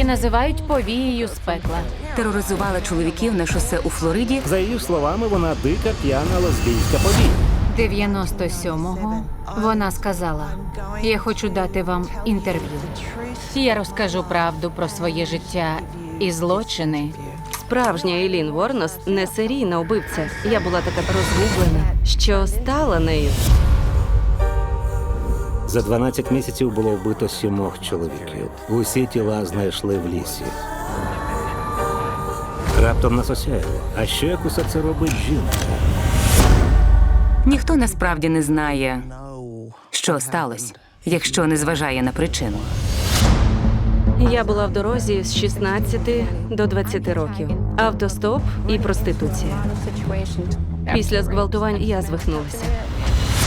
Її називають повією з пекла. Тероризувала чоловіків на шосе у Флориді. За її словами, вона дика п'яна лесбійська подія. 97-го вона сказала: Я хочу дати вам інтерв'ю. Я розкажу правду про своє життя і злочини. Справжня Елін Ворнос не серійна убивця. Я була така розгублена, що стала нею. За 12 місяців було вбито сімох чоловіків. Усі тіла знайшли в лісі. Раптом нас осяяло. А що як усе це робить жінка? Ніхто насправді не знає, що сталося, якщо не зважає на причину. Я була в дорозі з 16 до 20 років. Автостоп і проституція. Після зґвалтувань я звихнулася.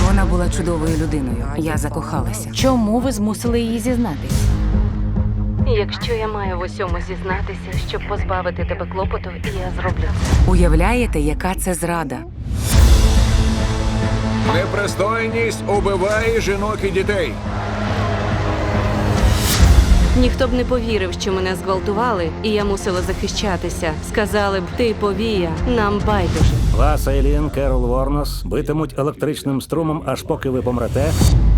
Вона була чудовою людиною. Я закохалася. Чому ви змусили її зізнатись? Якщо я маю в усьому зізнатися, щоб позбавити тебе клопоту, я зроблю це. Уявляєте, яка це зрада? Непристойність убиває жінок і дітей. Ніхто б не повірив, що мене зґвалтували, і я мусила захищатися. Сказали б, ти повія, нам байдуже. Вас, Айлін, Керол Ворнос, битимуть електричним струмом, аж поки ви помрете.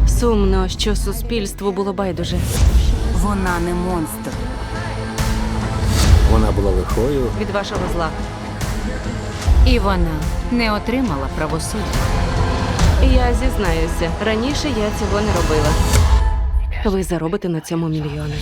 Сумно, що суспільству було байдуже. Вона не монстр. Вона була лихою, Від вашого зла. І вона не отримала правосуддя. Я зізнаюся, раніше я цього не робила. Ви заробите на цьому мільйони.